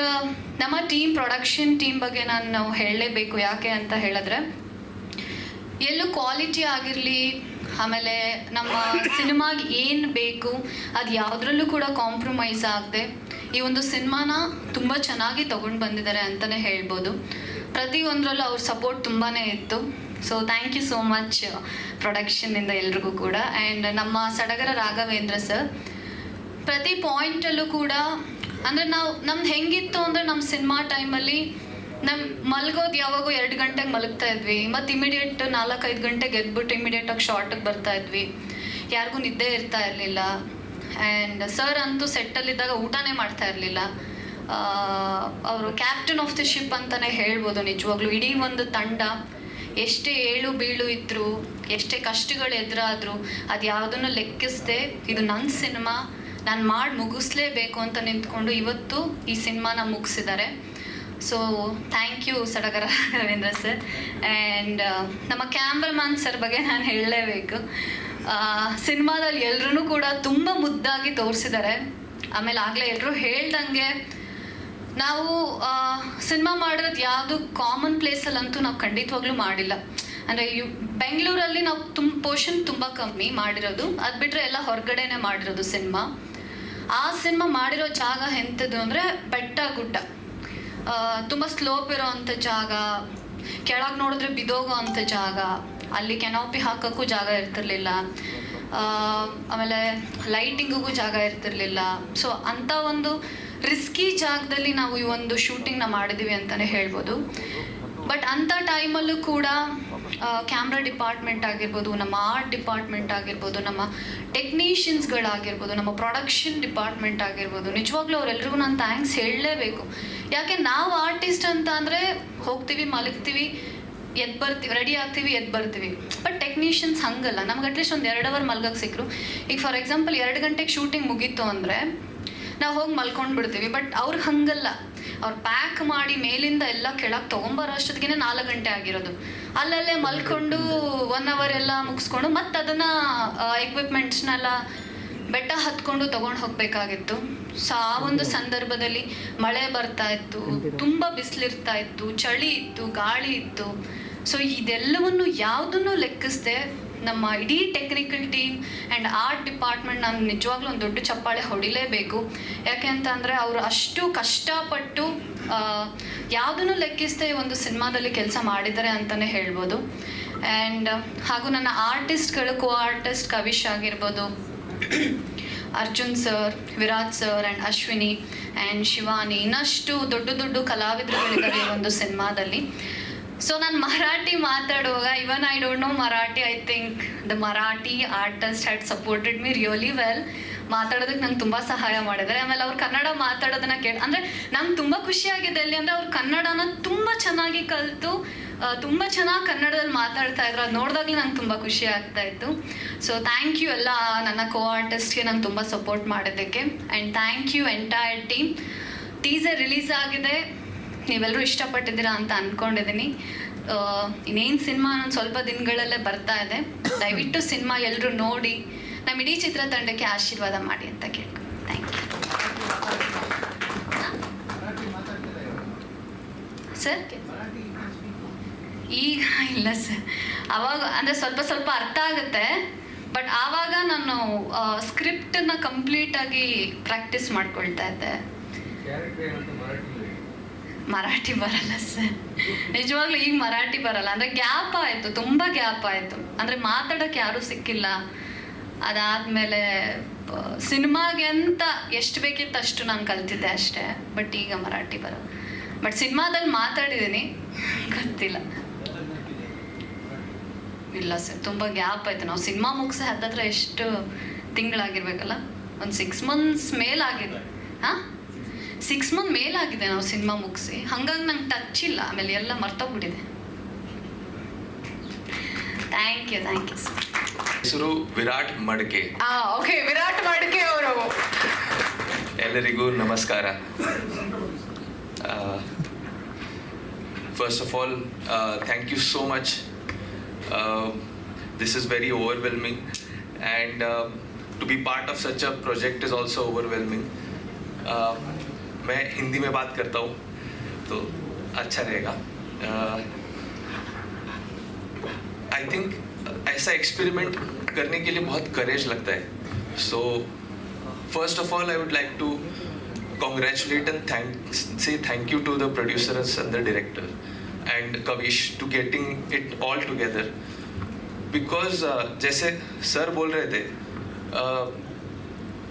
ನಮ್ಮ ಟೀಮ್ ಪ್ರೊಡಕ್ಷನ್ ಟೀಮ್ ಬಗ್ಗೆ ನಾನು ಹೇಳಲೇಬೇಕು ಯಾಕೆ ಅಂತ ಹೇಳಿದ್ರೆ, ಎಲ್ಲೂ ಕ್ವಾಲಿಟಿ ಆಗಿರಲಿ ಆಮೇಲೆ ನಮ್ಮ ಸಿನಿಮಾಗೆ ಏನು ಬೇಕು, ಅದು ಯಾವುದ್ರಲ್ಲೂ ಕೂಡ ಕಾಂಪ್ರಮೈಸ್ ಆಗದೆ, ಈ ಒಂದು ಸಿನಿಮಾನ ತುಂಬ ಚೆನ್ನಾಗಿ ತೊಗೊಂಡು ಬಂದಿದ್ದಾರೆ ಅಂತಲೇ ಹೇಳ್ಬೋದು. ಪ್ರತಿಯೊಂದರಲ್ಲೂ ಅವ್ರ ಸಪೋರ್ಟ್ ತುಂಬಾ ಇತ್ತು. So thank you so much ಪ್ರೊಡಕ್ಷನ್ನಿಂದ ಎಲ್ರಿಗೂ ಕೂಡ. ಆ್ಯಂಡ್ ನಮ್ಮ ಸಡಗರ ರಾಘವೇಂದ್ರ ಸರ್, ಪ್ರತಿ ಪಾಯಿಂಟಲ್ಲೂ ಕೂಡ, ಅಂದರೆ ನಾವು ನಮ್ದು ಹೆಂಗಿತ್ತು ಅಂದರೆ ನಮ್ಮ ಸಿನಿಮಾ ಟೈಮಲ್ಲಿ ನಮ್ಮ ಮಲ್ಗೋದು ಯಾವಾಗೋ ಎರಡು ಗಂಟೆಗೆ ಮಲಗ್ತಾ ಇದ್ವಿ. ಮತ್ತು ಇಮಿಡಿಯೇಟ್ ನಾಲ್ಕೈದು ಗಂಟೆಗೆ ಎದ್ಬಿಟ್ಟು ಇಮಿಡಿಯೇಟಾಗಿ ಶಾರ್ಟಿಗೆ ಬರ್ತಾ ಇದ್ವಿ. ಯಾರಿಗೂ ನಿದ್ದೆ ಇರ್ತಾ ಇರಲಿಲ್ಲ. ಆ್ಯಂಡ್ ಸರ್ ಅಂತೂ ಸೆಟ್ಟಲ್ಲಿದ್ದಾಗ ಊಟನೇ ಮಾಡ್ತಾ ಇರಲಿಲ್ಲ. ಅವರು ಕ್ಯಾಪ್ಟನ್ ಆಫ್ ದಿ ಶಿಪ್ ಅಂತಲೇ ಹೇಳ್ಬೋದು ನಿಜವಾಗ್ಲೂ. ಇಡೀ ಒಂದು ತಂಡ ಎಷ್ಟೇ ಏಳು ಬೀಳು ಇದ್ರು, ಎಷ್ಟೇ ಕಷ್ಟಗಳು ಎದುರಾದ್ರು, ಅದು ಯಾವುದನ್ನು ಲೆಕ್ಕಿಸ್ದೆ ಇದು ನನ್ನ ಸಿನಿಮಾ, ನಾನು ಮಾಡಿ ಮುಗಿಸ್ಲೇಬೇಕು ಅಂತ ನಿಂತ್ಕೊಂಡು ಇವತ್ತು ಈ ಸಿನಿಮಾನ ಮುಗಿಸಿದ್ದಾರೆ. ಸೊ ಥ್ಯಾಂಕ್ ಯು ಸಡಗರ ರವೀಂದ್ರ ಸರ್ ಆ್ಯಂಡ್ ನಮ್ಮ ಕ್ಯಾಮ್ರಮ್ಯಾನ್ ಸರ್ ಬಗ್ಗೆ ನಾನು ಹೇಳಲೇಬೇಕು. ಸಿನಿಮಾದಲ್ಲಿ ಎಲ್ಲರೂ ಕೂಡ ತುಂಬ ಮುದ್ದಾಗಿ ತೋರಿಸಿದ್ದಾರೆ ಆಮೇಲೆ ಆಗಲೇ ಎಲ್ಲರೂ ಹೇಳ್ದಂಗೆ ನಾವು ಸಿನಿಮಾ ಮಾಡಿರೋದು ಯಾವುದು ಕಾಮನ್ ಪ್ಲೇಸಲ್ಲಂತೂ ನಾವು ಖಂಡಿತವಾಗ್ಲೂ ಮಾಡಿಲ್ಲ. ಅಂದರೆ ಯು, ಬೆಂಗಳೂರಲ್ಲಿ ನಾವು ತುಂಬ ಪೋರ್ಷನ್ ತುಂಬ ಕಮ್ಮಿ ಮಾಡಿರೋದು. ಅದು ಬಿಟ್ಟರೆ ಎಲ್ಲ ಹೊರಗಡೆನೆ ಮಾಡಿರೋದು ಸಿನಿಮಾ. ಆ ಸಿನಿಮಾ ಮಾಡಿರೋ ಜಾಗ ಎಂಥದ್ದು ಅಂದರೆ ಬೆಟ್ಟ ಗುಡ್ಡ ತುಂಬ ಸ್ಲೋಪ್ ಇರೋ ಅಂಥ ಜಾಗ, ಕೆಳಗೆ ನೋಡಿದ್ರೆ ಬಿದೋಗೋ ಅಂಥ ಜಾಗ, ಅಲ್ಲಿ ಕೆನೋಪಿ ಹಾಕೋಕ್ಕೂ ಜಾಗ ಇರ್ತಿರ್ಲಿಲ್ಲ. ಆಮೇಲೆ ಲೈಟಿಂಗಿಗೂ ಜಾಗ ಇರ್ತಿರ್ಲಿಲ್ಲ. ಸೊ ಅಂಥ ಒಂದು ರಿಸ್ಕಿ ಜಾಗದಲ್ಲಿ ನಾವು ಈ ಒಂದು ಶೂಟಿಂಗ್ನ ಮಾಡಿದ್ದೀವಿ ಅಂತಲೇ ಹೇಳ್ಬೋದು. ಬಟ್ ಅಂಥ ಟೈಮಲ್ಲೂ ಕೂಡ ಕ್ಯಾಮ್ರಾ ಡಿಪಾರ್ಟ್ಮೆಂಟ್ ಆಗಿರ್ಬೋದು, ನಮ್ಮ ಆರ್ಟ್ ಡಿಪಾರ್ಟ್ಮೆಂಟ್ ಆಗಿರ್ಬೋದು, ನಮ್ಮ ಟೆಕ್ನಿಷಿಯನ್ಸ್ಗಳಾಗಿರ್ಬೋದು ನಮ್ಮ ಪ್ರೊಡಕ್ಷನ್ ಡಿಪಾರ್ಟ್ಮೆಂಟ್ ಆಗಿರ್ಬೋದು, ನಿಜವಾಗ್ಲೂ ಅವರೆಲ್ಲರಿಗೂ ನಾನು ಥ್ಯಾಂಕ್ಸ್ ಹೇಳಲೇಬೇಕು. ಯಾಕೆ ನಾವು ಆರ್ಟಿಸ್ಟ್ ಅಂತ ಅಂದರೆ ಹೋಗ್ತೀವಿ, ಮಲಗ್ತೀವಿ ಎದ್ದು ಬರ್ತೀವಿ ರೆಡಿ ಆಗ್ತೀವಿ ಎದ್ದು ಬರ್ತೀವಿ. ಬಟ್ ಟೆಕ್ನಿಷಿಯನ್ಸ್ ಹಂಗಲ್ಲ. ನಮ್ಗೆ ಅಟ್ಲೀಸ್ಟ್ ಒಂದು ಎರಡು ಅವರ್ ಮಲ್ಗಕ್ಕೆ ಸಿಕ್ಕರು ಈಗ ಫಾರ್ ಎಕ್ಸಾಂಪಲ್ ಎರಡು ಗಂಟೆಗೆ ಶೂಟಿಂಗ್ ಮುಗೀತು ಅಂದರೆ ನಾವು ಹೋಗಿ ಮಲ್ಕೊಂಡು ಬಿಡ್ತೀವಿ ಬಟ್ ಅವ್ರಿಗೆ ಹಂಗಲ್ಲ. ಅವ್ರು ಪ್ಯಾಕ್ ಮಾಡಿ ಮೇಲಿಂದ ಎಲ್ಲ ಕೆಳಗೆ ತೊಗೊಂಬರೋ ಅಷ್ಟೊತ್ತಿಗೆ ನಾಲ್ಕು ಗಂಟೆ ಆಗಿರೋದು. ಅಲ್ಲಲ್ಲೇ ಮಲ್ಕೊಂಡು ಒನ್ ಅವರ್ ಎಲ್ಲ ಮುಗಿಸ್ಕೊಂಡು ಮತ್ತೆ ಅದನ್ನು ಎಕ್ವಿಪ್ಮೆಂಟ್ಸ್ನೆಲ್ಲ ಬೆಟ್ಟ ಹತ್ಕೊಂಡು ತಗೊಂಡು ಹೋಗಬೇಕಾಗಿತ್ತು. ಸೊ, ಆ ಒಂದು ಸಂದರ್ಭದಲ್ಲಿ ಮಳೆ ಬರ್ತಾ ಇತ್ತು. ತುಂಬ ಬಿಸಿಲಿರ್ತಾ ಇತ್ತು. ಚಳಿ ಇತ್ತು. ಗಾಳಿ ಇತ್ತು. ಸೊ ಇದೆಲ್ಲವನ್ನು ಯಾವುದನ್ನು ಲೆಕ್ಕಿಸದೆ ನಮ್ಮ ಇಡೀ technical team and art department ನಾನು ನಿಜವಾಗ್ಲೂ ಒಂದು ದೊಡ್ಡ ಚಪ್ಪಾಳೆ ಹೊಡಿಲೇಬೇಕು. ಯಾಕೆ ಅಂತ ಅಂದರೆ ಅವರು ಅಷ್ಟು ಕಷ್ಟಪಟ್ಟು ಯಾವುದನ್ನು ಲೆಕ್ಕಿಸದೆ ಒಂದು ಸಿನಿಮಾದಲ್ಲಿ ಕೆಲಸ ಮಾಡಿದ್ದಾರೆ ಅಂತಲೇ ಹೇಳ್ಬೋದು. ಆ್ಯಂಡ್ ಹಾಗೂ ನನ್ನ ಆರ್ಟಿಸ್ಟ್ಗಳು ಕೋ ಆರ್ಟಿಸ್ಟ್ ಕವಿಶ್ ಆಗಿರ್ಬೋದು, Arjun sir Viraj sir and Ashwini and Shivani, ಇನ್ನಷ್ಟು ದೊಡ್ಡ ದೊಡ್ಡ ಕಲಾವಿದರುಗಳಿದ್ದಾರೆ ಒಂದು ಸಿನಿಮಾದಲ್ಲಿ. ಸೊ ನಾನು ಮರಾಠಿ ಮಾತಾಡುವಾಗ even I don't know Marathi I think the Marathi artist had supported me really well ಮಾತಾಡೋದಕ್ಕೆ ನಂಗೆ ತುಂಬ ಸಹಾಯ ಮಾಡಿದ್ದಾರೆ. ಆಮೇಲೆ ಅವ್ರು ಕನ್ನಡ ಮಾತಾಡೋದನ್ನ ಕೇಳಿ, ಅಂದರೆ ನಂಗೆ ತುಂಬ ಖುಷಿಯಾಗಿದೆ ಅಲ್ಲಿ. ಅಂದರೆ ಅವ್ರು ಕನ್ನಡನ ತುಂಬ ಚೆನ್ನಾಗಿ ಕಲಿತು ತುಂಬ ಚೆನ್ನಾಗಿ ಕನ್ನಡದಲ್ಲಿ ಮಾತಾಡ್ತಾ ಇದ್ರು. ಅದು ನೋಡಿದಾಗಲೇ ನಂಗೆ ತುಂಬ ಖುಷಿ ಆಗ್ತಾ ಇತ್ತು. ಸೊ ಥ್ಯಾಂಕ್ ಯು ಎಲ್ಲ ನನ್ನ ಕೋ ಆರ್ಟಿಸ್ಟ್ಗೆ ನಂಗೆ ತುಂಬ ಸಪೋರ್ಟ್ ಮಾಡಿದ್ದಕ್ಕೆ. And thank you entire team teaser release ಆಗಿದೆ. ನೀವೆಲ್ಲರೂ ಇಷ್ಟಪಟ್ಟಿದ್ದೀರಾ ಅಂತ ಅಂದ್ಕೊಂಡಿದ್ದೀನಿ ಇನ್ನೇನು ಸಿನಿಮಾ ಅನ್ನೊಂದು ಸ್ವಲ್ಪ ದಿನಗಳಲ್ಲೇ ಬರ್ತಾ ಇದೆ. ದಯವಿಟ್ಟು ಸಿನಿಮಾ ಎಲ್ಲರೂ ನೋಡಿ ನಮ್ಮ ಇಡೀ ಚಿತ್ರತಂಡಕ್ಕೆ ಆಶೀರ್ವಾದ ಮಾಡಿ ಅಂತ ಕೇಳ್ಕೊಂಡು. ಥ್ಯಾಂಕ್ ಯು ಸರ್ ಈಗ ಇಲ್ಲ ಸರ್ ಅವಾಗ, ಅಂದರೆ ಸ್ವಲ್ಪ ಸ್ವಲ್ಪ ಅರ್ಥ ಆಗುತ್ತೆ. ಬಟ್ ಆವಾಗ ನಾನು ಸ್ಕ್ರಿಪ್ಟನ್ನ ಕಂಪ್ಲೀಟಾಗಿ ಪ್ರಾಕ್ಟೀಸ್ ಮಾಡ್ಕೊಳ್ತಾ ಇದ್ದೆ. ಮರಾಠಿ ಬರಲ್ಲ ಸರ್. ನಿಜವಾಗ್ಲೂ ಈಗ ಮರಾಠಿ ಬರಲ್ಲ. ಅಂದರೆ ಗ್ಯಾಪ್ ಆಯಿತು, ತುಂಬ ಗ್ಯಾಪ್ ಆಯಿತು. ಅಂದರೆ ಮಾತಾಡೋಕ್ಕೆ ಯಾರೂ ಸಿಕ್ಕಿಲ್ಲ. ಅದಾದಮೇಲೆ ಸಿನಿಮಾಗೆ ಅಂತ ಎಷ್ಟು ಬೇಕಿತ್ತು ಅಷ್ಟು ನಾನು ಕಲ್ತಿದ್ದೆ ಅಷ್ಟೇ. ಬಟ್ ಈಗ ಮರಾಠಿ ಬರಲ್ಲ. ಬಟ್ ಸಿನಿಮಾದಲ್ಲಿ ಮಾತಾಡಿದ್ದೀನಿ. ಗೊತ್ತಿಲ್ಲ. ಇಲ್ಲ ಸರ್, ತುಂಬ ಗ್ಯಾಪ್ ಆಯಿತು. ನಾವು ಸಿನಿಮಾ ಮುಗಿಸ ಹತ್ತತ್ರ ಎಷ್ಟು ತಿಂಗಳಾಗಿರ್ಬೇಕಲ್ಲ? ಒಂದು ಸಿಕ್ಸ್ ಮಂತ್ಸ್ ಮೇಲಾಗಿದೆ. ಹಾಂ? ಸಿಕ್ಸ್ ಮಂತ್ ಮೇಲಾಗಿದೆ ನಾವು ಸಿನಿಮಾ ಮುಗಿಸಿ. ಹಂಗಾಗಿ ನಂಗೆ ಟಚ್ ಇಲ್ಲ. ಆಮೇಲೆ ಎಲ್ಲ ಮರ್ತೋಗ್ಬಿಟ್ಟಿದೆ. Thank you thank you sir ಹೆಸರು ವಿರಾಟ್ ಮಡ್ಕೆ. ಆ ಓಕೆ ವಿರಾಟ್ ಮಡ್ಕೆ ಅವರು. ಎಲ್ಲರಿಗೂ ನಮಸ್ಕಾರ. First of all thank you so much this is very overwhelming and to be part of such a project is also overwhelming मैं हिंदी में बात करता हूँ तो अच्छा रहेगा। आई थिंक ऐसा एक्सपेरिमेंट करने के लिए बहुत करेज लगता है। So first of all I would like to congratulate and thank say thank you to the producer and the director and Kavish to getting it all together because जैसे sir बोल रहे थे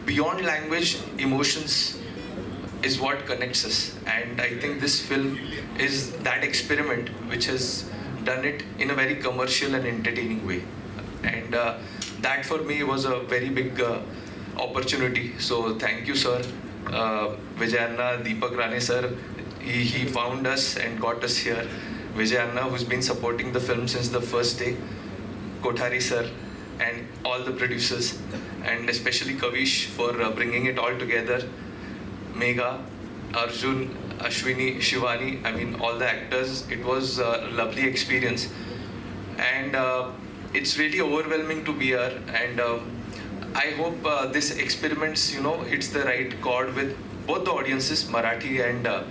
beyond language emotions is what connects us. And I think this film is that experiment which has done it in a very commercial and entertaining way. And uh, that for me was a very big uh, opportunity. So thank you sir. Uh, Vijayanna, Deepak Rane sir, he, he found us and got us here. Vijayanna, who's been supporting the film since the first day, Kothari sir, and all the producers, and especially Kavish for uh, bringing it all together. Megha, Arjun, Ashwini, Shivani, I mean, all the actors. It was a lovely experience. And uh, it's really overwhelming to be here. And um, I hope uh, this experiments, you know, hits the right chord with both the audiences, Marathi and uh,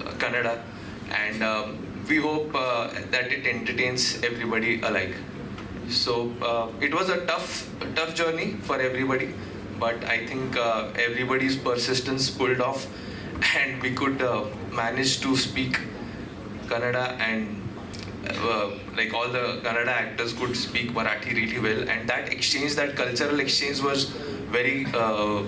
uh, Kannada, and um, we hope uh, that it entertains everybody alike. So uh, it was a tough, tough journey for everybody, but I think uh, everybody's persistence pulled off, [LAUGHS] and we could uh, manage to speak Kannada and uh, like all the Kannada actors could speak Marathi really well, and that exchange, that cultural exchange, was very, uh,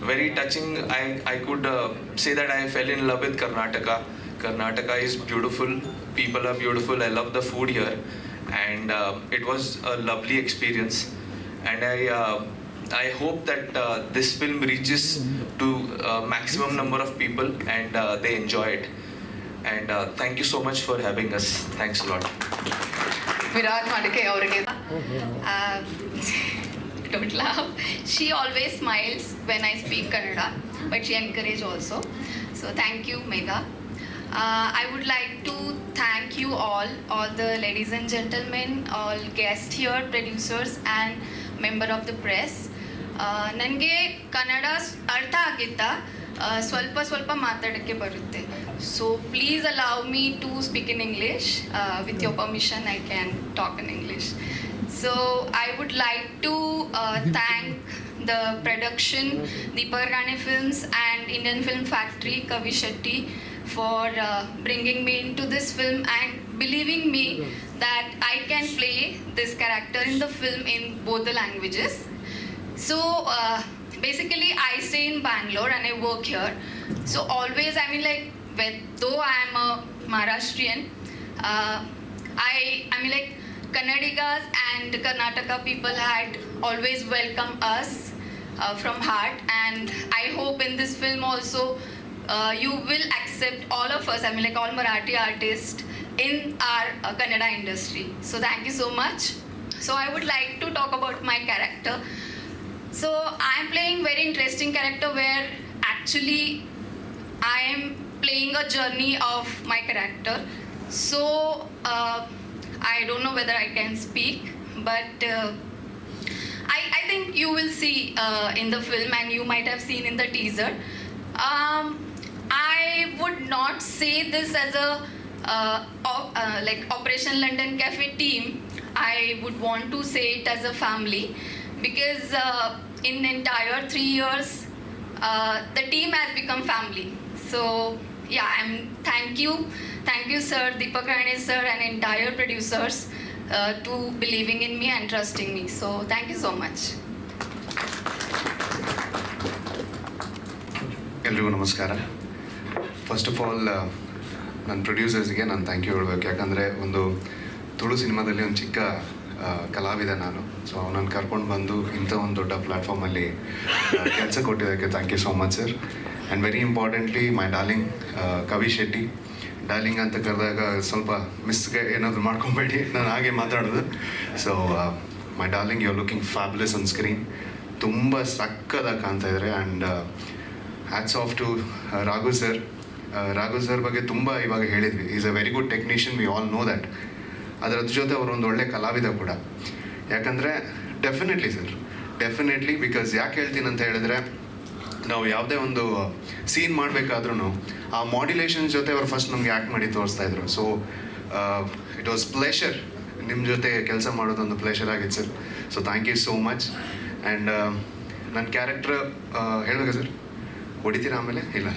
very touching. I I could uh, say that I fell in love with Karnataka. Karnataka is beautiful. People are beautiful. I love the food here, and uh, it was a lovely experience. And I. I hope that uh, this film reaches to uh, maximum number of people and uh, they enjoy it. And thank you so much for having us. Thanks a lot. Virat Madike Aurige. [LAUGHS] Don't laugh. She always smiles when I speak Kannada, but she encourages also. So thank you, Megha. Uh, I would like to thank you all, all the ladies and gentlemen, all guests here, producers, and member of the press. ನನಗೆ ಕನ್ನಡ ಸ್- ಅರ್ಥ ಆಗಿದ್ದ ಆ, ಸ್ವಲ್ಪ ಸ್ವಲ್ಪ ಮಾತಾಡೋಕ್ಕೆ ಬರುತ್ತೆ so please allow me to speak in English with your permission I can talk in English so I would like to thank the production, Deepak Rane Films and Indian Film Factory, Kavi Shetty, for uh, bringing me into this film and believing me that I can play this character in the film in both the languages. So uh, basically, I stay in Bangalore and I work here. So always, I mean, like, when, though I am a Maharashtrian, uh, I, I mean, like, Kannadigas and Karnataka people had always welcomed us uh, from heart, and I hope in this film also uh, you will accept all of us. I mean, like all Marathi artists in our uh, Kannada industry. So thank you so much. So I would like to talk about my character. So I'm playing very interesting character where actually I am playing a journey of my character. So uh, I don't know whether I can speak, but uh, I, I think you will see uh, in the film and you might have seen in the teaser. Um, I would not say this as a uh, op- uh, like Operation London Cafe team. I would want to say it as a family because uh, in entire three years, uh, the team has become family. So yeah, I'm thank you, thank you, sir, Deepak Rane sir, and entire producers uh, to believing in me and trusting me. So thank you so much. ಎಲ್ರಿಗೂ ನಮಸ್ಕಾರ first of all ನನ್ನ ಪ್ರೊಡ್ಯೂಸರ್ಸ್ಗೆ ನಾನು thank you ಹೇಳ್ಬೇಕು ಯಾಕಂದರೆ ಒಂದು ತುಳು ಸಿನಿಮಾದಲ್ಲಿ ಒಂದು ಚಿಕ್ಕ ಕಲಾವಿದ ನಾನು. ಸೊ ಅವನನ್ನು ಕರ್ಕೊಂಡು ಬಂದು ಇಂಥ ಒಂದು ದೊಡ್ಡ ಪ್ಲ್ಯಾಟ್ಫಾರ್ಮಲ್ಲಿ ಕೆಲಸ ಕೊಟ್ಟಿದ್ದಕ್ಕೆ thank you so much sir and very importantly my darling Kavi Shetty. Darling ಅಂತ ಕರೆದಾಗ ಸ್ವಲ್ಪ ಮಿಸ್ಗೆ ಏನಾದರೂ ಮಾಡ್ಕೊಬೇಡಿ. ನಾನು ಹಾಗೆ ಮಾತಾಡೋದು. So my darling you are looking fabulous on screen ತುಂಬ ಸಕ್ಕದಾಗಿ ಕಾಣ್ತಾ ಇದ್ದಾರೆ and hats off to Raghu sir Raghu sir ಬಗ್ಗೆ ತುಂಬ ಇವಾಗ ಹೇಳಿದ್ವಿ. Is a very good technician we all know that ಅದರ ಜೊತೆ ಅವರು ಒಂದು ಒಳ್ಳೆ ಕಲಾವಿದ ಕೂಡ. ಯಾಕಂದರೆ ಡೆಫಿನೆಟ್ಲಿ ಸರ್ ಡೆಫಿನೆಟ್ಲಿ ಬಿಕಾಸ್ ಯಾಕೆ ಹೇಳ್ತೀನಿ ಅಂತ ಹೇಳಿದ್ರೆ ನಾವು ಯಾವುದೇ ಒಂದು ಸೀನ್ ಮಾಡಬೇಕಾದ್ರೂ ಆ ಮಾಡ್ಯುಲೇಷನ್ ಜೊತೆ ಅವ್ರು ಫಸ್ಟ್ ನಮಗೆ ಆ್ಯಕ್ಟ್ ಮಾಡಿ ತೋರಿಸ್ತಾ ಇದ್ರು. ಸೊ ಇಟ್ ವಾಸ್ ಪ್ಲೇಷರ್ ನಿಮ್ಮ ಜೊತೆ ಕೆಲಸ ಮಾಡೋದೊಂದು ಪ್ಲೇಷರ್ ಆಗಿತ್ತು sir so thank you so much and ನನ್ನ ಕ್ಯಾರೆಕ್ಟ್ರ್ ಹೇಳಬೇಕಾ ಸರ್ ಹೊಡಿತೀರಾ ಆಮೇಲೆ? ಇಲ್ಲ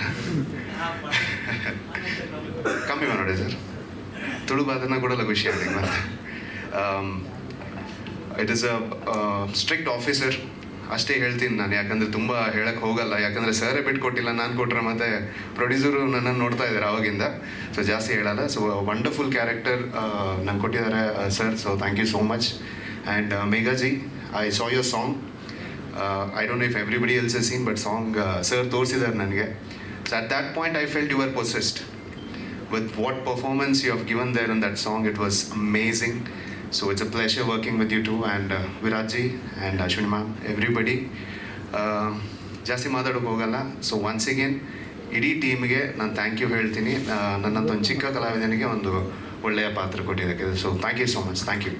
ಕಮ್ಮಿ ಮಾಡಿ ಸರ್ ತುಳುಬಾದನ್ನ ಕೂಡ ಖುಷಿ ಆಗಿದೆ ಮತ್ತೆ. It is a strict officer ಅಷ್ಟೇ ಹೇಳ್ತೀನಿ ನಾನು, ಯಾಕಂದರೆ ತುಂಬ ಹೇಳಕ್ಕೆ ಹೋಗಲ್ಲ. ಯಾಕಂದರೆ ಸರೇ ಬಿಟ್ಕೊಟ್ಟಿಲ್ಲ ನಾನು ಕೊಟ್ಟರೆ ಮತ್ತೆ ಪ್ರೊಡ್ಯೂಸರು ನನ್ನನ್ನು ನೋಡ್ತಾ ಇದ್ದಾರೆ ಅವಾಗಿಂದ ಸೊ ಜಾಸ್ತಿ ಹೇಳಲ್ಲ. ಸೊ ವಂಡರ್ಫುಲ್ ಕ್ಯಾರೆಕ್ಟರ್ ನಂಗೆ ಕೊಟ್ಟಿದ್ದಾರೆ sir so thank you so much and Meghaji I saw your song I don't if everybody else a seen but song sir ತೋರಿಸಿದ್ದಾರೆ ನನಗೆ. So at that point I felt you're possessed with what performance you have given there in that song. It was amazing. So it's a pleasure working with you too, and uh, Virajji and Ashwini ma'am, everybody. Uh, ಜಾಸ್ತಿ ಮಾತಾಡೋಕೆ ಹೋಗಲ್ಲ so once again ಇಡೀ ಟೀಮ್ಗೆ ನಾನು thank you ಹೇಳ್ತೀನಿ ನನ್ನಂತ ಒಂದು ಚಿಕ್ಕ ಕಲಾವಿದನಿಗೆ ಒಂದು ಒಳ್ಳೆಯ ಪಾತ್ರ ಕೊಟ್ಟಿದ್ದಕ್ಕೆ so thank you so much thank you